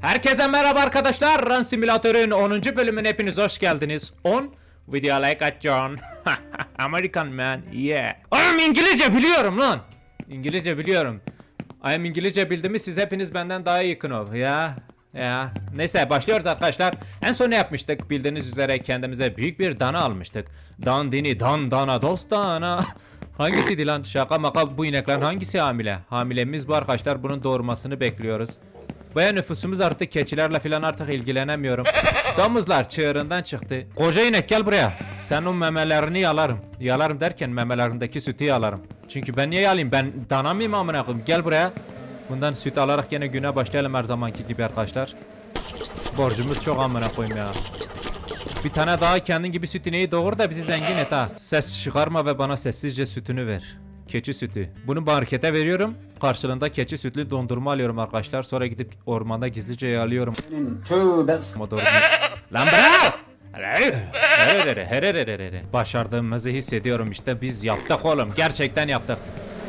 Herkese merhaba arkadaşlar. Run Simülatör'ün 10. bölümüne hepiniz hoş geldiniz. 10 Video like a John. American man. Yeah. Oğlum İngilizce biliyorum lan. İngilizce biliyorum. I İngilizce bildiğimi siz hepiniz benden daha iyi know. Ya. Ya. Neyse başlıyoruz arkadaşlar. En son ne yapmıştık? Bildiğiniz üzere kendimize büyük bir dana almıştık. Dandini dan dana dost dana. Hangisiydi lan? Şaka maka bu ineklerin hangisi hamile? Hamilemiz bu arkadaşlar. Bunun doğurmasını bekliyoruz. Baya nüfusumuz arttı. Keçilerle falan artık ilgilenemiyorum. Domuzlar çığırından çıktı. Koca inek gel buraya. Sen o memelerini yalarım. Yalarım derken memelerindeki sütü yalarım. Çünkü ben niye yalayım? Ben dana mıyım amına koyayım? Gel buraya. Bundan süt alarak yine güne başlayalım her zamanki gibi arkadaşlar. Borcumuz çok amına koyayım ya. Bir tane daha kendin gibi süt ineği doğur da bizi zengin et ha. Ses çıkarma ve bana sessizce sütünü ver. Keçi sütü. Bunu markete veriyorum. Karşılığında keçi sütlü dondurma alıyorum arkadaşlar. Sonra gidip ormanda gizlice yalıyorum. Lan bırak! Başardığımızı hissediyorum işte biz yaptık oğlum gerçekten yaptık.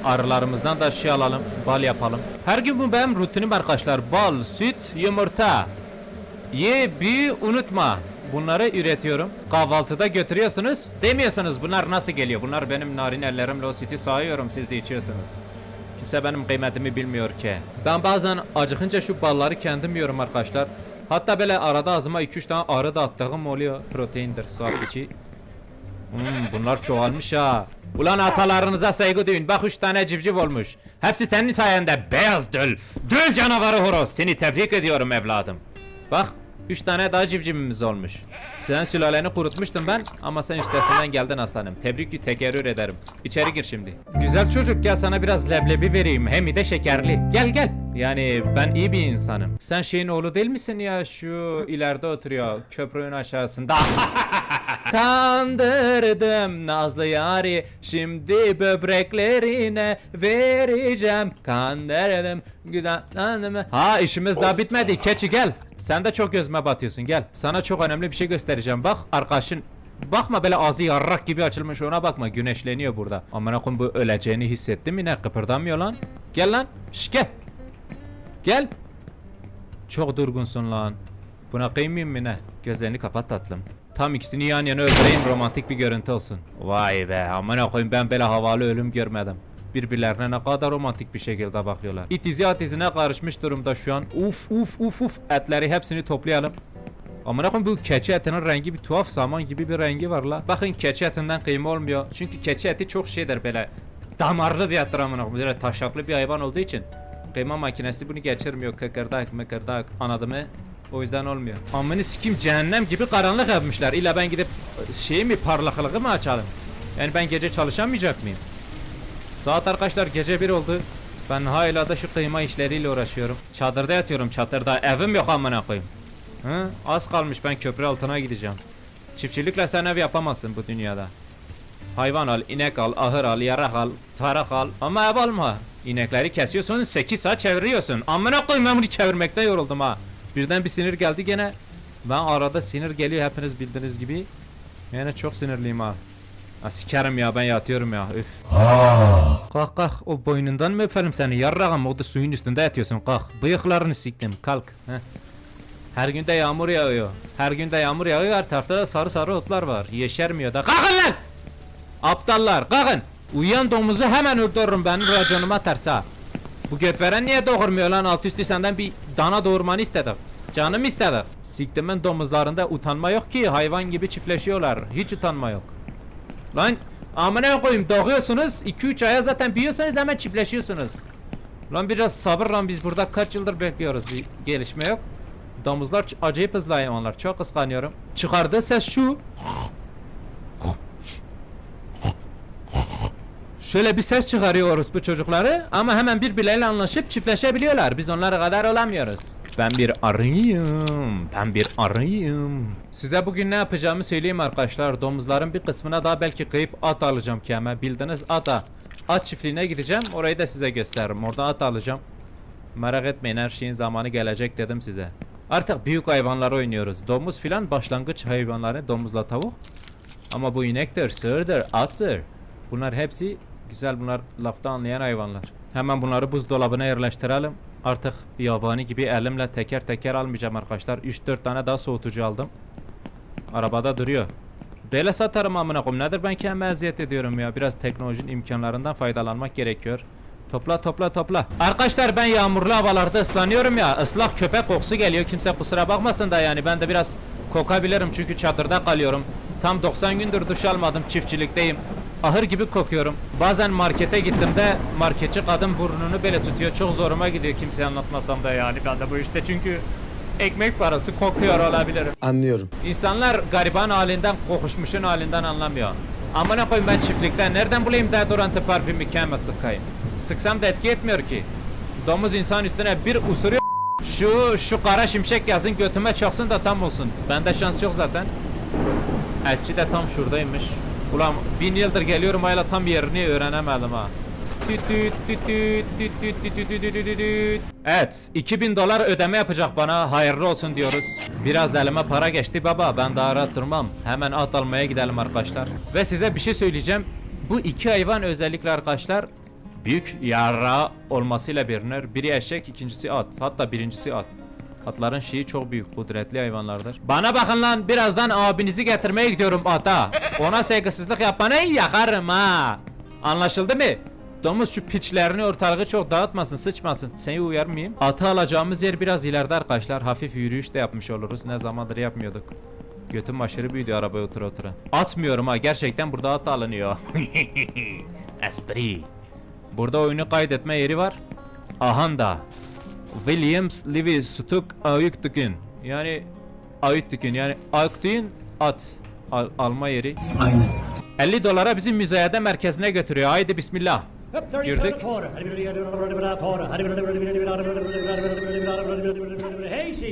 Arılarımızdan da şey alalım, bal yapalım. Her gün bu benim rutinim arkadaşlar. Bal, süt, yumurta. Ye, büyü, unutma. Bunları üretiyorum. Kahvaltıda götürüyorsunuz. Demiyorsunuz bunlar nasıl geliyor? Bunlar benim narin ellerimle o sütü sağıyorum siz de içiyorsunuz. Kimse benim kıymetimi bilmiyor ki. Ben bazen acıkınca şu balları kendim yiyorum arkadaşlar. Hatta böyle arada ağzıma 2-3 tane arı da attığım oluyor. Proteindir saat 2. Hmm, bunlar çoğalmış ha. Ulan atalarınıza saygı duyun. Bak 3 tane civciv olmuş. Hepsi senin sayende beyaz döl. Döl canavarı horoz. Seni tebrik ediyorum evladım. Bak 3 tane daha civcivimiz olmuş. Senin sülaleni kurutmuştum ben ama sen üstesinden geldin aslanım. Tebrik tekerrür ederim. İçeri gir şimdi. Güzel çocuk gel sana biraz leblebi vereyim. Hem de şekerli. Gel gel. Yani ben iyi bir insanım. Sen şeyin oğlu değil misin ya şu ileride oturuyor köprünün aşağısında. Kandırdım Nazlı yari. Şimdi böbreklerine vereceğim. Kandırdım. Güzel. Ha işimiz daha bitmedi. Keçi gel. Sen de çok gözüme batıyorsun. Gel. Sana çok önemli bir şey göstereceğim. Bak arkadaşın Bakma böyle ağzı yarrak gibi açılmış. Ona bakma. Güneşleniyor burada. Amına koyayım bu öleceğini hissetti mi? Ne kıpırdamıyor lan? Gel lan. Şş gel. Gel. Çok durgunsun lan. Buna kıymayayım mı ne? Gözlerini kapat tatlım. Tam ikisini yan yana öldüreyim romantik bir görüntü olsun. Vay be amına koyayım ben böyle havalı ölüm görmedim. Birbirlerine ne kadar romantik bir şekilde bakıyorlar. İt izi at izine karışmış durumda şu an. Uf uf uf uf etleri hepsini toplayalım. Amına koyayım bu keçi etinin rengi bir tuhaf saman gibi bir rengi var la. Bakın keçi etinden kıyma olmuyor. Çünkü keçi eti çok şeydir böyle. Damarlı bir ettir amına koyayım. Böyle taşaklı bir hayvan olduğu için. Kıyma makinesi bunu geçirmiyor. Kıkırdak mıkırdak anladın mı? O yüzden olmuyor. Amını sikim cehennem gibi karanlık yapmışlar. İlla ben gidip şey mi parlaklığı mı açalım? Yani ben gece çalışamayacak mıyım? Saat arkadaşlar gece bir oldu. Ben hala da şu kıyma işleriyle uğraşıyorum. Çadırda yatıyorum çadırda. Evim yok amına koyayım. Hı? Az kalmış ben köprü altına gideceğim. Çiftçilikle sen ev yapamazsın bu dünyada. Hayvan al, inek al, ahır al, yarak al, tarak al ama ev alma. İnekleri kesiyorsun 8 saat çeviriyorsun. Amına koyayım ben bunu çevirmekten yoruldum ha. Birden bir sinir geldi gene. Ben arada sinir geliyor hepiniz bildiğiniz gibi. Yani çok sinirliyim ha. Ha sikerim ya ben yatıyorum ya üf. Kalk kalk o boynundan mı öperim seni yarrağım o da suyun üstünde yatıyorsun kalk. Bıyıklarını siktim kalk. Heh. Her günde yağmur yağıyor. Her günde yağmur yağıyor her tarafta da sarı sarı otlar var. Yeşermiyor da. Kalkın lan! Aptallar kalkın. Uyuyan domuzu hemen öldürürüm benim raconuma ters ha. Bu götveren niye doğurmuyor lan alt üstü senden bir dana doğurmanı istedik. Canım istedik. Siktimin domuzlarında utanma yok ki hayvan gibi çiftleşiyorlar. Hiç utanma yok. Lan amına koyayım doğuyorsunuz 2-3 aya zaten büyüyorsunuz hemen çiftleşiyorsunuz. Lan biraz sabır lan biz burada kaç yıldır bekliyoruz bir gelişme yok. Domuzlar acayip hızlı hayvanlar çok kıskanıyorum. Çıkardığı ses şu. Şöyle bir ses çıkarıyoruz bu çocukları ama hemen birbirleriyle anlaşıp çiftleşebiliyorlar. Biz onlara kadar olamıyoruz. Ben bir arıyım. Ben bir arıyım. Size bugün ne yapacağımı söyleyeyim arkadaşlar. Domuzların bir kısmına daha belki kıyıp at alacağım keme. Bildiğiniz ata. At çiftliğine gideceğim. Orayı da size gösteririm. Orada at alacağım. Merak etmeyin her şeyin zamanı gelecek dedim size. Artık büyük hayvanlar oynuyoruz. Domuz filan başlangıç hayvanları domuzla tavuk. Ama bu inektir, sığırdır, attır. Bunlar hepsi güzel bunlar lafta anlayan hayvanlar. Hemen bunları buzdolabına yerleştirelim. artık yabani gibi elimle teker teker almayacağım arkadaşlar. 3-4 tane daha soğutucu aldım. Arabada duruyor. Böyle satarım amına koyayım. Nedir ben kendime eziyet ediyorum ya. Biraz teknolojinin imkanlarından faydalanmak gerekiyor. Topla topla topla. Arkadaşlar ben yağmurlu havalarda ıslanıyorum ya. Islak köpek kokusu geliyor. Kimse kusura bakmasın da yani ben de biraz kokabilirim çünkü çadırda kalıyorum. Tam 90 gündür duş almadım. Çiftçilikteyim. Ahır gibi kokuyorum. Bazen markete gittiğimde marketçi kadın burnunu böyle tutuyor. Çok zoruma gidiyor kimseye anlatmasam da yani ben de bu işte çünkü ekmek parası kokuyor olabilirim. Anlıyorum. İnsanlar gariban halinden, kokuşmuşun halinden anlamıyor. Amına koyayım ben çiftlikten nereden bulayım deodorantı parfümü kendime sıkayım? Sıksam da etki etmiyor ki. Domuz insan üstüne bir usuruyor. Şu şu kara şimşek yazın götüme çaksın da tam olsun. Bende şans yok zaten. Elçi de tam şuradaymış. Ulan bin yıldır geliyorum hala tam yerini öğrenemedim ha. Evet 2000 dolar ödeme yapacak bana hayırlı olsun diyoruz. Biraz elime para geçti baba ben daha rahat durmam. Hemen at almaya gidelim arkadaşlar. Ve size bir şey söyleyeceğim. Bu iki hayvan özellikle arkadaşlar büyük yara olmasıyla bilinir. Biri eşek ikincisi at hatta birincisi at. Atların şeyi çok büyük, kudretli hayvanlardır. Bana bakın lan, birazdan abinizi getirmeye gidiyorum ata. Ona saygısızlık yapmanı yakarım ha. Anlaşıldı mı? Domuz şu piçlerini ortalığı çok dağıtmasın, sıçmasın. Seni uyar mıyım? Atı alacağımız yer biraz ileride arkadaşlar. Hafif yürüyüş de yapmış oluruz. Ne zamandır yapmıyorduk. Götüm aşırı büyüdü arabaya otura otura. Atmıyorum ha, gerçekten burada at alınıyor. Esprit. Burada oyunu kaydetme yeri var. Ahanda. Williams Livingston Ayıktıkın. Yani Ayıktıkın yani Ayıktıkın at al- alma yeri. Aynen. 50 dolara bizim müzayede merkezine götürüyor. Haydi bismillah. Girdik.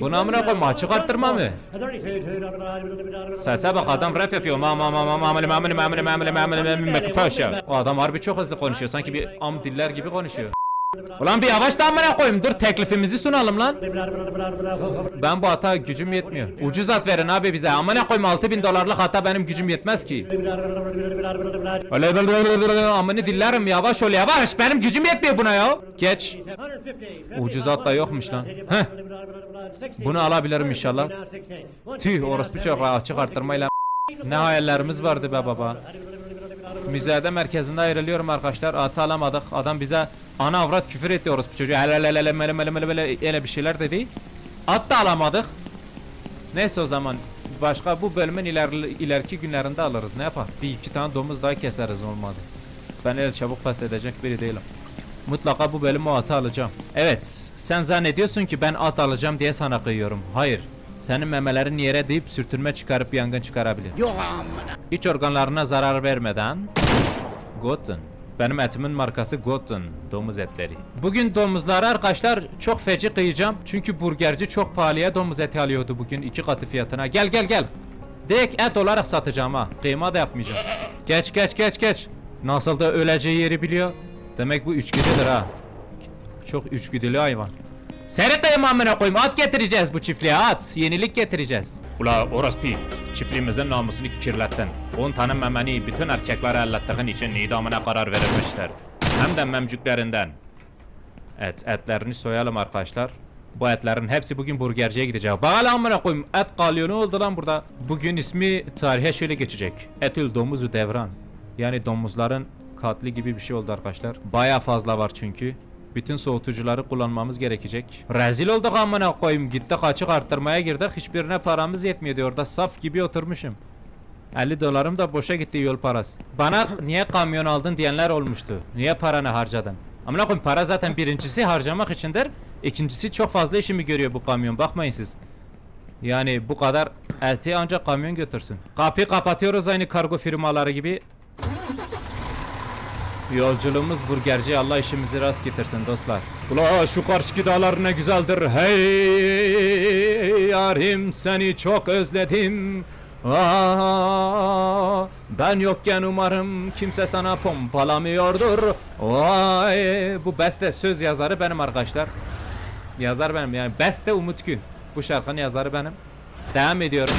Bunu amına koyma, açık arttırma mı? Sese bak adam rap yapıyor. Ma ma ma ma mamele mamele mamele mamele mamele mamele Faşa. O adam harbi çok hızlı konuşuyor. Sanki bir am diller gibi konuşuyor. Ulan bir yavaş da amına koyayım. Dur teklifimizi sunalım lan. Ben bu hata gücüm yetmiyor. Ucuz at verin abi bize. Amına koyayım 6000 dolarlık hata benim gücüm yetmez ki. Amını dillerim yavaş ol yavaş. Benim gücüm yetmiyor buna ya. Geç. Ucuz at da yokmuş lan. Heh. Bunu alabilirim inşallah. Tüh orospu çok açık arttırmayla. Ne hayallerimiz vardı be baba. Müzede merkezinde ayrılıyorum arkadaşlar. Atı alamadık. Adam bize ana avrat küfür etti orospu çocuğu. Hele hele hele mele mele mele mele bir şeyler dedi. At da alamadık. Neyse o zaman başka bu bölümün ilerli, ileriki günlerinde alırız. Ne yapar? Bir iki tane domuz daha keseriz olmadı. Ben öyle çabuk pes edecek biri değilim. Mutlaka bu bölümü o atı alacağım. Evet, sen zannediyorsun ki ben at alacağım diye sana kıyıyorum. Hayır. Senin memelerin yere deyip sürtünme çıkarıp yangın çıkarabilir. İç organlarına zarar vermeden Gotten. Benim etimin markası Gotten. Domuz etleri. Bugün domuzları arkadaşlar çok feci kıyacağım. Çünkü burgerci çok pahalıya domuz eti alıyordu bugün iki katı fiyatına. Gel gel gel. Direkt et olarak satacağım ha. Kıyma da yapmayacağım. Geç geç geç geç. Nasıl da öleceği yeri biliyor. Demek bu üçgüdüdür ha. Çok üçgüdülü hayvan. Seyretmeyin amına koyayım. At getireceğiz bu çiftliğe at. Yenilik getireceğiz. Ula orospu. Çiftliğimizin namusunu kirlettin. 10 tane memeni bütün erkekleri ellettiğin için idamına karar verilmişler. Hem de memcüklerinden. Evet etlerini soyalım arkadaşlar. Bu etlerin hepsi bugün burgerciye gidecek. Bakalım amına koyayım et kalıyor ne oldu lan burada? Bugün ismi tarihe şöyle geçecek. Etül domuzu devran. Yani domuzların katli gibi bir şey oldu arkadaşlar. Baya fazla var çünkü. Bütün soğutucuları kullanmamız gerekecek. Rezil olduk amına koyayım. Gittik açık arttırmaya girdik. Hiçbirine paramız yetmiyordu orada. Saf gibi oturmuşum. 50 dolarım da boşa gitti yol parası. Bana niye kamyon aldın diyenler olmuştu. Niye paranı harcadın? Amına koyayım para zaten birincisi harcamak içindir. İkincisi çok fazla işimi görüyor bu kamyon. Bakmayın siz. Yani bu kadar eti ancak kamyon götürsün. Kapıyı kapatıyoruz aynı kargo firmaları gibi. Yolculuğumuz burgerci Allah işimizi rast getirsin dostlar. Ula şu karşıki dağlar ne güzeldir. Hey yarim seni çok özledim. Aa, ben yokken umarım kimse sana pompalamıyordur. Vay bu beste söz yazarı benim arkadaşlar. Yazar benim yani beste Umut Gün. Bu şarkının yazarı benim. Devam ediyorum.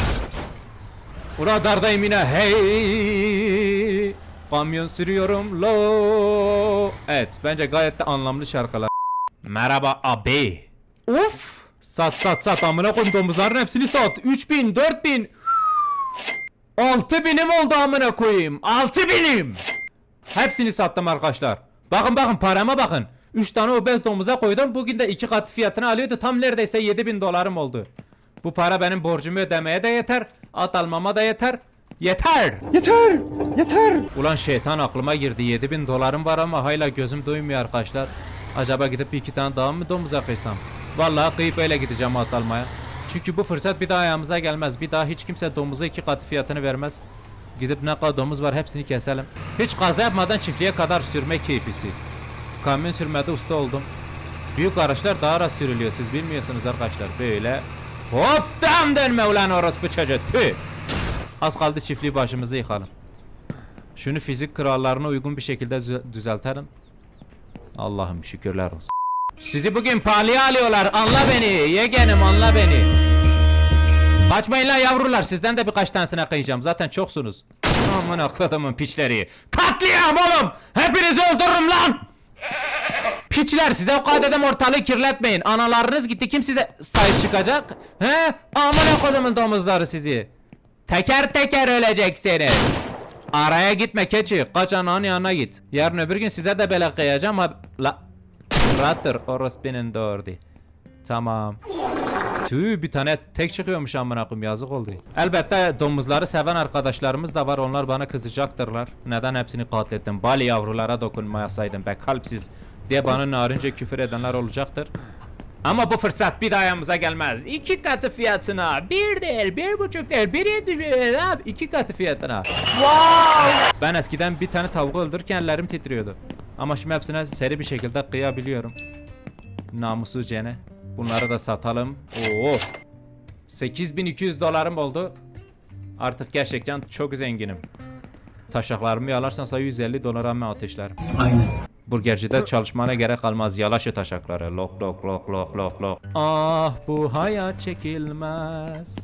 Ula dardayım yine hey Kamyon sürüyorum lo Evet bence gayet de anlamlı şarkılar Merhaba abi. Uf. Sat sat sat amına koyayım domuzların hepsini sat. 3000 4000 6000'im oldu amına koyayım. 6000'im. Hepsini sattım arkadaşlar. Bakın bakın parama bakın. 3 tane obez domuza koydum. Bugün de 2 kat fiyatını alıyordu. Tam neredeyse 7000 dolarım oldu. Bu para benim borcumu ödemeye de yeter. At almama da yeter. Yeter. Yeter! Yeter! Ulan şeytan aklıma girdi. 7000 dolarım var ama hala gözüm duymuyor arkadaşlar. Acaba gidip bir iki tane daha mı domuza kıysam? Vallahi kıyıp öyle gideceğim at almaya. Çünkü bu fırsat bir daha ayağımıza gelmez. Bir daha hiç kimse domuza iki katı fiyatını vermez. Gidip ne kadar domuz var hepsini keselim. Hiç kaza yapmadan çiftliğe kadar sürme keyfisi. Kamyon sürmede usta oldum. Büyük araçlar daha rahat sürülüyor siz bilmiyorsunuz arkadaşlar. Böyle hop tam dönme ulan orospu çocuğu. Tüh. Az kaldı çiftliği başımıza yıkalım. Şunu fizik kurallarına uygun bir şekilde düze- düzeltelim. Allah'ım şükürler olsun. Sizi bugün pahalıya alıyorlar. Anla beni. Yeğenim anla beni. Kaçmayın lan yavrular. Sizden de birkaç tanesine kıyacağım. Zaten çoksunuz. Aman akladımın piçleri. Katliam oğlum. Hepinizi öldürürüm lan. Piçler size o kadar ortalığı kirletmeyin. Analarınız gitti kim size sahip çıkacak? He? Aman kodumun domuzları sizi. Teker teker öleceksiniz. Araya gitme keçi. Kaç ananın yanına git. Yarın öbür gün size de böyle kıyacağım. Ha... La... Rattır. Orospinin doğurdu. Tamam. Tüh bir tane tek çıkıyormuş amına koyayım yazık oldu. Elbette domuzları seven arkadaşlarımız da var. Onlar bana kızacaktırlar. Neden hepsini katlettin? Bali yavrulara dokunmayasaydın be kalpsiz diye bana narince küfür edenler olacaktır. Ama bu fırsat bir daha ayağımıza gelmez. İki katı fiyatına. Bir değil, bir buçuk değil, bir bir abi. iki katı fiyatına. Ben eskiden bir tane tavuk öldürürken ellerim titriyordu. Ama şimdi hepsine seri bir şekilde kıyabiliyorum. Namussuzcene. Bunları da satalım. Oo. 8200 dolarım oldu. Artık gerçekten çok zenginim. Taşaklarımı yalarsan 150 dolara mı ateşlerim. Burgercide çalışmana gerek kalmaz yalaşı taşakları. Lok lok lok lok lok lok. Ah bu hayat çekilmez.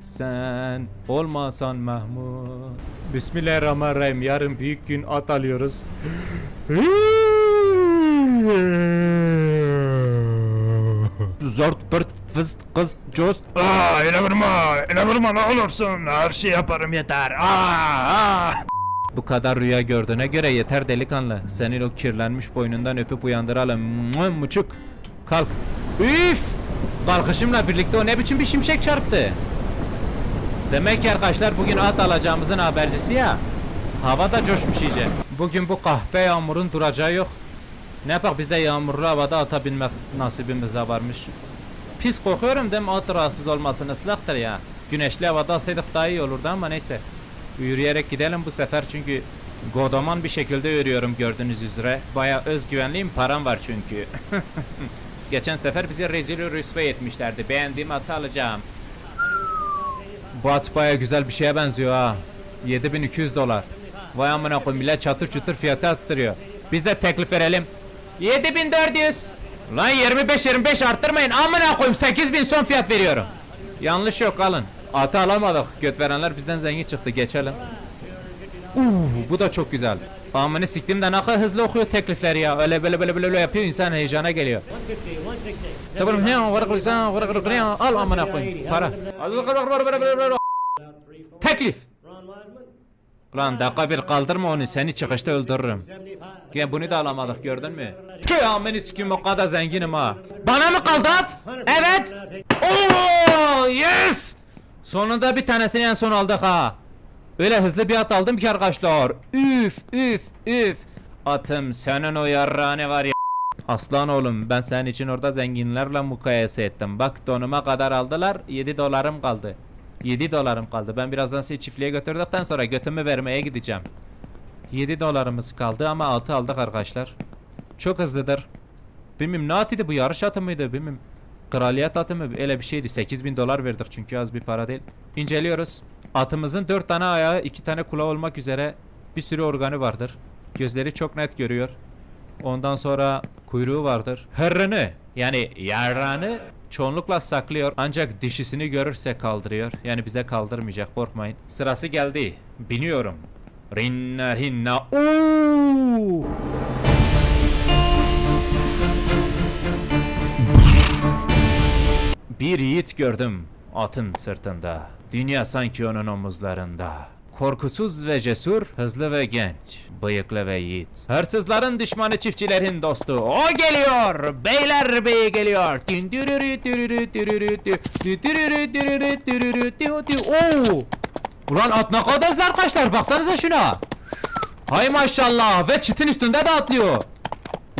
Sen olmasan Mahmut. Bismillahirrahmanirrahim. Yarın büyük gün at alıyoruz. Zort pırt fıst kız cost. Aa, öyle vurma! Öyle vurma ne olursun! Her şey yaparım yeter! Aa, aa. Bu kadar rüya gördüğüne göre yeter delikanlı. Senin o kirlenmiş boynundan öpüp uyandıralım. Muçuk. Kalk. Üf! Kalkışımla birlikte o ne biçim bir şimşek çarptı. Demek ki arkadaşlar bugün at alacağımızın habercisi ya. Hava da coşmuş iyice. Bugün bu kahpe yağmurun duracağı yok. Ne yapak biz de yağmurlu havada ata binmek nasibimiz de varmış. Pis kokuyorum değil mi at rahatsız olmasın ıslaktır ya. Güneşli havada alsaydık daha iyi olurdu ama neyse. Yürüyerek gidelim bu sefer çünkü godoman bir şekilde yürüyorum gördüğünüz üzere. Baya özgüvenliyim param var çünkü. Geçen sefer bize rezil rüsve etmişlerdi. Beğendiğim atı alacağım. Bu at baya güzel bir şeye benziyor ha. 7200 dolar. Vay amına koyayım millet çatır çutur fiyatı attırıyor. Biz de teklif verelim. 7400. Lan 25 25 arttırmayın. Amına koyayım 8000 son fiyat veriyorum. Yanlış yok alın. Atı alamadık. Göt verenler bizden zengin çıktı. Geçelim. Uuu bu da çok güzel. Amını siktim de ne kadar hızlı okuyor teklifleri ya. Öyle böyle böyle böyle, yapıyor insan heyecana geliyor. Sabırım ne var kılsan var kılsan ne al amına koyayım. Para. Teklif. Lan dakika bir kaldırma onu seni çıkışta öldürürüm. Gel bunu da alamadık gördün mü? Tüh amını sikim o kadar zenginim ha. Bana mı kaldı at? Evet. Oo yes. Sonunda bir tanesini en son aldık ha. Öyle hızlı bir at aldım ki arkadaşlar. Üf üf üf. Atım senin o yarrağını var ya. Aslan oğlum ben senin için orada zenginlerle mukayese ettim. Bak donuma kadar aldılar 7 dolarım kaldı. 7 dolarım kaldı. Ben birazdan sizi çiftliğe götürdükten sonra götümü vermeye gideceğim. 7 dolarımız kaldı ama 6 aldık arkadaşlar. Çok hızlıdır. Bilmem ne atıydı bu yarış atı mıydı bilmem. Kraliyet atı mı öyle bir şeydi 8000 dolar verdik çünkü az bir para değil. İnceliyoruz. Atımızın 4 tane ayağı 2 tane kulağı olmak üzere bir sürü organı vardır. Gözleri çok net görüyor. Ondan sonra kuyruğu vardır. Hırrını yani yarrağını çoğunlukla saklıyor ancak dişisini görürse kaldırıyor. Yani bize kaldırmayacak korkmayın. Sırası geldi. Biniyorum. Rinna rinna. Uuu! Bir yiğit gördüm atın sırtında. Dünya sanki onun omuzlarında. Korkusuz ve cesur, hızlı ve genç, bıyıklı ve yiğit. Hırsızların düşmanı çiftçilerin dostu. O geliyor! Beyler beyi geliyor! Oo! Ulan at ne kadar arkadaşlar baksanıza şuna. Hay maşallah ve çitin üstünde de atlıyor.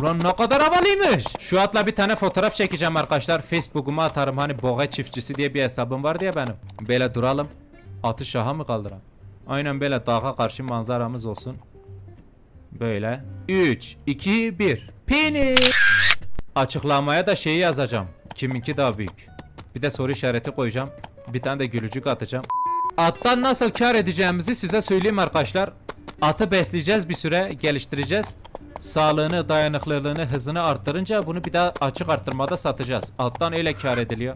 Ulan ne kadar havalıymış. Şu atla bir tane fotoğraf çekeceğim arkadaşlar. Facebook'uma atarım. Hani boğa çiftçisi diye bir hesabım var diye benim. Böyle duralım. Atı şaha mı kaldıram? Aynen böyle dağa karşı manzaramız olsun. Böyle. 3, 2, 1. Pini. Açıklamaya da şeyi yazacağım. Kiminki daha büyük. Bir de soru işareti koyacağım. Bir tane de gülücük atacağım. Attan nasıl kar edeceğimizi size söyleyeyim arkadaşlar. Atı besleyeceğiz bir süre, geliştireceğiz. Sağlığını, dayanıklılığını, hızını arttırınca bunu bir daha açık arttırmada satacağız. Attan öyle kar ediliyor.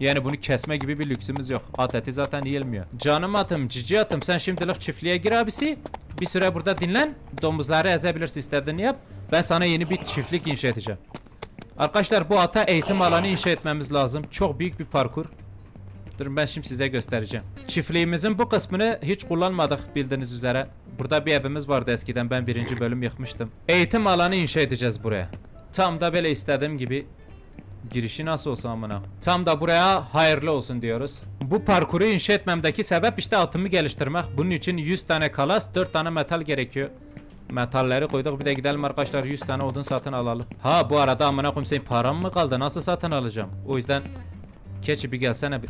Yani bunu kesme gibi bir lüksümüz yok. At eti zaten yiyilmiyor. Canım atım, cici atım sen şimdilik çiftliğe gir abisi. Bir süre burada dinlen. Domuzları ezebilirsin istediğini yap. Ben sana yeni bir çiftlik inşa edeceğim. Arkadaşlar bu ata eğitim alanı inşa etmemiz lazım. Çok büyük bir parkur. Durun ben şimdi size göstereceğim. Çiftliğimizin bu kısmını hiç kullanmadık bildiğiniz üzere. Burada bir evimiz vardı eskiden ben birinci bölüm yıkmıştım. Eğitim alanı inşa edeceğiz buraya. Tam da böyle istediğim gibi girişi nasıl olsa amına. Tam da buraya hayırlı olsun diyoruz. Bu parkuru inşa etmemdeki sebep işte atımı geliştirmek. Bunun için 100 tane kalas, 4 tane metal gerekiyor. Metalleri koyduk bir de gidelim arkadaşlar 100 tane odun satın alalım. Ha bu arada amına koyayım senin param mı kaldı? Nasıl satın alacağım? O yüzden keçi bir gelsene bir.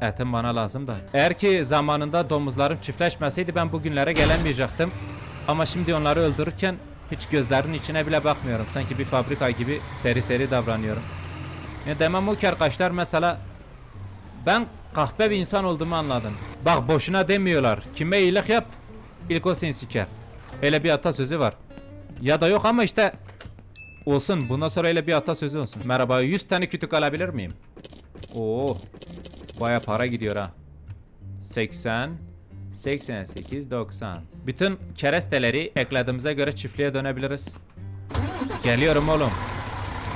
Etim bana lazım da. Eğer ki zamanında domuzlarım çiftleşmeseydi ben bugünlere gelemeyecektim. Ama şimdi onları öldürürken hiç gözlerinin içine bile bakmıyorum. Sanki bir fabrika gibi seri seri davranıyorum. Ne demem o ki arkadaşlar mesela ben kahpe bir insan olduğumu anladım. Bak boşuna demiyorlar. Kime iyilik yap ilk o seni siker. Öyle bir atasözü var. Ya da yok ama işte olsun. Bundan sonra öyle bir atasözü olsun. Merhaba 100 tane kütük alabilir miyim? Oo. Baya para gidiyor ha. 80 88 90. Bütün keresteleri eklediğimize göre çiftliğe dönebiliriz. Geliyorum oğlum.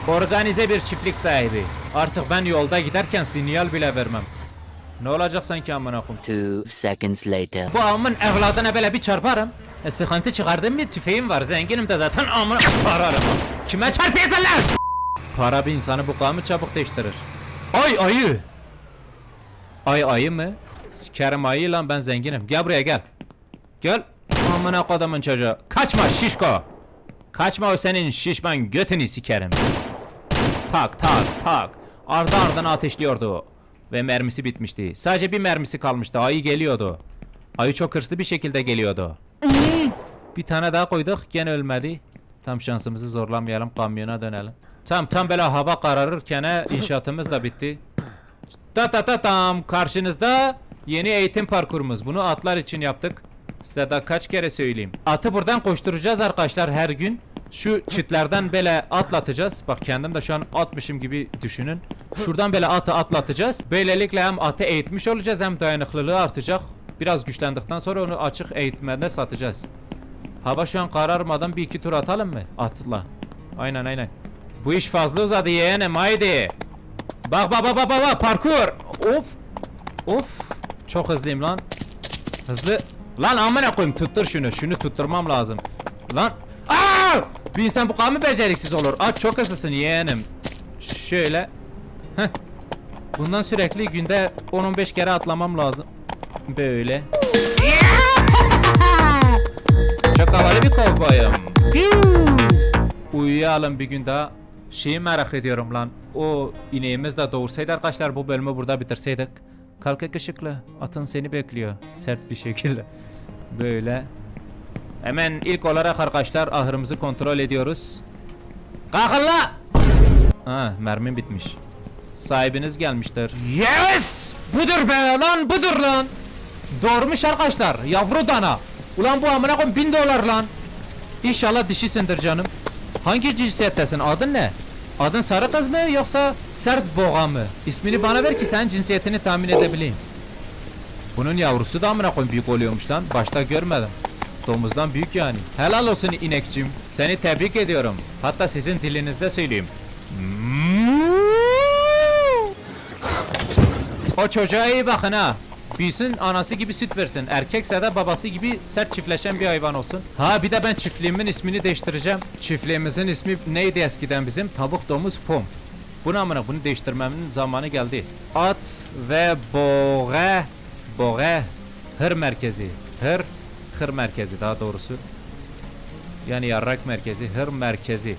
Organize bir çiftlik sahibi. Artık ben yolda giderken sinyal bile vermem. Ne olacak sanki amına koyayım? Two seconds later. Bu amın evladına böyle bir çarparım. E, sıkıntı çıkardım mı tüfeğim var zenginim de zaten amına ararım. Kime çarpıyorsun lan? Para bir insanı bu kadar mı çabuk değiştirir? Ay ayı. Ay ayı mı? Sikerim ayı lan ben zenginim. Gel buraya gel. Gel. Amına kodumun çocuğu. Kaçma şişko. Kaçma o senin şişman götünü sikerim. Tak tak tak. Ardı ardına ateşliyordu. Ve mermisi bitmişti. Sadece bir mermisi kalmıştı. Ayı geliyordu. Ayı çok hırslı bir şekilde geliyordu. bir tane daha koyduk. Gene ölmedi. Tam şansımızı zorlamayalım. Kamyona dönelim. Tam tam böyle hava kararırken inşaatımız da bitti. Ta ta ta tam karşınızda yeni eğitim parkurumuz. Bunu atlar için yaptık. Size daha kaç kere söyleyeyim. Atı buradan koşturacağız arkadaşlar her gün. Şu çitlerden böyle atlatacağız. Bak kendim de şu an atmışım gibi düşünün. Şuradan böyle atı atlatacağız. Böylelikle hem atı eğitmiş olacağız hem dayanıklılığı artacak. Biraz güçlendikten sonra onu açık eğitmede satacağız. Hava şu an kararmadan bir iki tur atalım mı? Atla. Aynen aynen. Bu iş fazla uzadı yeğenim haydi. Bak bak bak bak bak parkur. Of. Of. Çok hızlıyım lan. Hızlı. Lan amına koyayım tuttur şunu. Şunu tutturmam lazım. Lan. Aa! Bir insan bu kadar mı beceriksiz olur? Aç çok hızlısın yeğenim. Şöyle. Heh. Bundan sürekli günde 10-15 kere atlamam lazım. Böyle. Çok havalı bir kovboyum. Uyuyalım bir gün daha. Şeyi merak ediyorum lan. O ineğimiz de doğursaydı arkadaşlar bu bölümü burada bitirseydik. Kalk yakışıklı. Atın seni bekliyor. Sert bir şekilde. Böyle. Hemen ilk olarak arkadaşlar ahırımızı kontrol ediyoruz. Kalkın la! Ha mermim bitmiş. Sahibiniz gelmiştir. Yes! Budur be lan budur lan. Doğurmuş arkadaşlar. Yavru dana. Ulan bu amına koyayım bin dolar lan. İnşallah dişisindir canım. Hangi cinsiyettesin? Adın ne? Adın sarı kız mı yoksa sert boğa mı? İsmini bana ver ki senin cinsiyetini tahmin edebileyim. Bunun yavrusu da amına koyayım büyük oluyormuş lan. Başta görmedim. Domuzdan büyük yani. Helal olsun inekçim. Seni tebrik ediyorum. Hatta sizin dilinizde söyleyeyim. Hmm. O çocuğa iyi bakın ha. Büyüsün anası gibi süt versin. Erkekse de babası gibi sert çiftleşen bir hayvan olsun. Ha bir de ben çiftliğimin ismini değiştireceğim. Çiftliğimizin ismi neydi eskiden bizim? Tavuk domuz pom. Bunu amına bunu değiştirmemin zamanı geldi. At ve boğe boğe hır merkezi. Hır hır merkezi daha doğrusu. Yani yarrak merkezi, hır merkezi.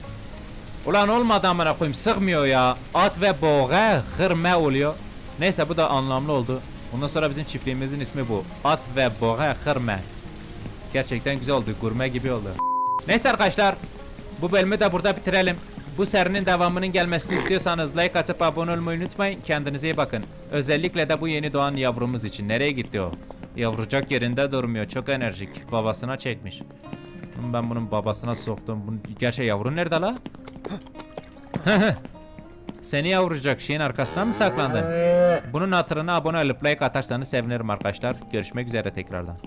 Ulan olmadı amına koyayım sıkmıyor ya. At ve boğe hırme oluyor. Neyse bu da anlamlı oldu. Ondan sonra bizim çiftliğimizin ismi bu. At ve boğe hırme. Gerçekten güzel oldu. Gurme gibi oldu. Neyse arkadaşlar. Bu bölümü de burada bitirelim. Bu serinin devamının gelmesini istiyorsanız like atıp abone olmayı unutmayın. Kendinize iyi bakın. Özellikle de bu yeni doğan yavrumuz için. Nereye gitti o? Yavrucak yerinde durmuyor. Çok enerjik. Babasına çekmiş. Ben bunun babasına soktum. Bunun... Gerçi yavru nerede la? Seni yavrucak şeyin arkasına mı saklandın? Bunun hatırına abone olup like atarsanız sevinirim arkadaşlar. Görüşmek üzere tekrardan.